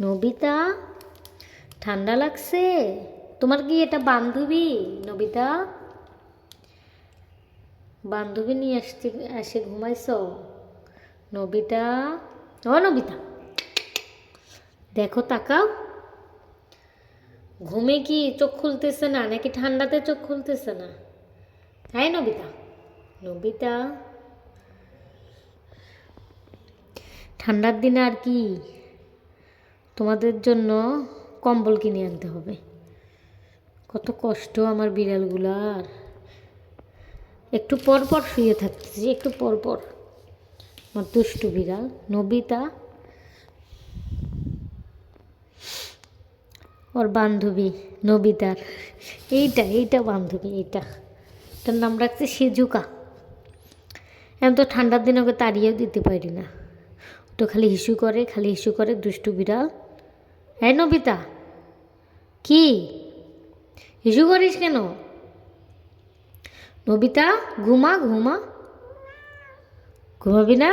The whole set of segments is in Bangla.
নবিতা, ঠান্ডা লাগছে? তোমার কি এটা বান্ধবী, নবিতা? বান্ধবী নিয়ে আসতে এসে ঘুমাইছ? নবিতা? ও, নবিতা। দেখো, তাকাও। ঘুমে কি চোখ খুলতেছে না, নাকি ঠান্ডাতে চোখ খুলতেছে না? হ্যাঁ নবিতা নবিতা। ঠান্ডার দিনে আর কি তোমাদের জন্য কম্বল কিনে আনতে হবে। কত কষ্ট আমার বিড়ালগুলার একটু পর পর শুয়ে থাকতেছি, একটু পর পর। আমার দুষ্টু বিড়াল, নবিতা। ওর বান্ধবী, নবিতার। এইটা এইটা বান্ধবী, এইটা। তার নাম রাখছে সিজুকা। এখন তো ঠান্ডার দিনে, ওকে তাড়িয়েও দিতে পারি না। তো খালি হিসু করে, খালি হিসু করে দুষ্টু বিড়াল। হ্যাঁ নবিতা, কি? হিসু করিস কেন? নবিতা, ঘুমা ঘুমা। ঘুমাবি না?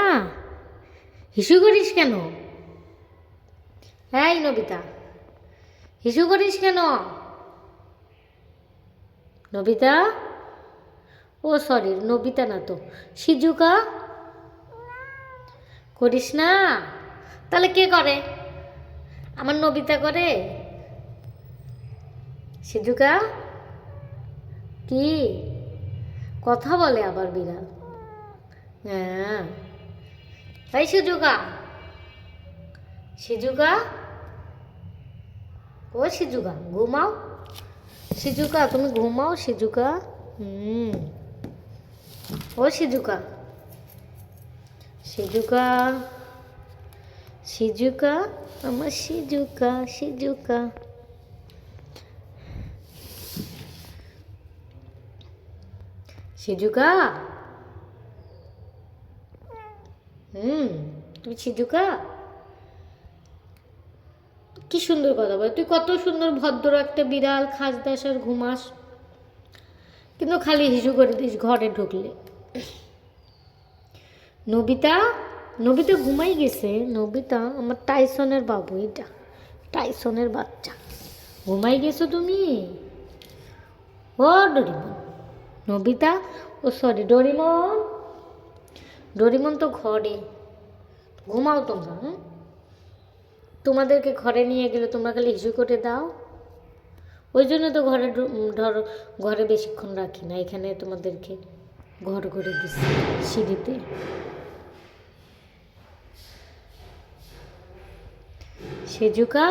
হিসু করিস কেন? হ্যাঁ নবিতা, হিসু করিস কেন? নবিতা? ও সরি নবিতা না তো, সিজুকা? করিস না? তাহলে কে করে? আমার নবিতা করে? সিজুকা কি? কথা বলে আবার বিড়াল। হ্যাঁ। তাই সিজুকা সিজুকা ও সিজুকা ঘুমাও। সিজুকা তুমি ঘুমাও সিজুকা হুম। ও সিজুকা সিজুকা সিজুকা আমার সিজুকা সিজুকা সিজুকা হুম, তুমি সিজুকা কি সুন্দর কথা বল, তুই কত সুন্দর ভদ্র একটা বিড়াল খাস দাস আর ঘুমাস। কিন্তু খালি হিসু করে দিস, ঘরে ঢুকলে। নবিতা? নবিতা ঘুমাই গেছে নবিতা আমার টাইসনের বাবু এটা, টাইসনের বাচ্চা। ঘুমাই গেছো তুমি? ও ডরিমন নবিতা ও সরি ডরিমন ডরিমন তো ঘরে। ঘুমাও তোমরা হ্যাঁ তোমাদেরকে ঘরে নিয়ে গেলে তোমরা খালি হিসু করে দাও। ওই জন্য তো ঘরে ধরো, ঘরে বেশিক্ষণ রাখি না, এখানে তোমাদেরকে ঘর করে দিচ্ছি সিঁড়িতে। সেজুকা?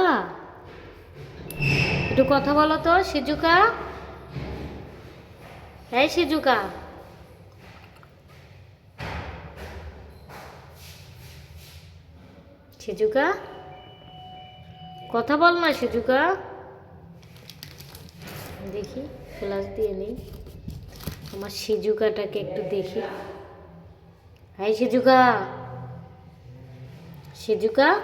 একটু কথা বলো তো, সেজুকা? হ্যাঁ সেজুকা। সেজুকা? কথা বল না সেজুকা। দেখি ফ্লাস দিয়ে নেই। আমার সিজুকাটাকে একটু দেখি। Hi Shizuka. সিজুকা?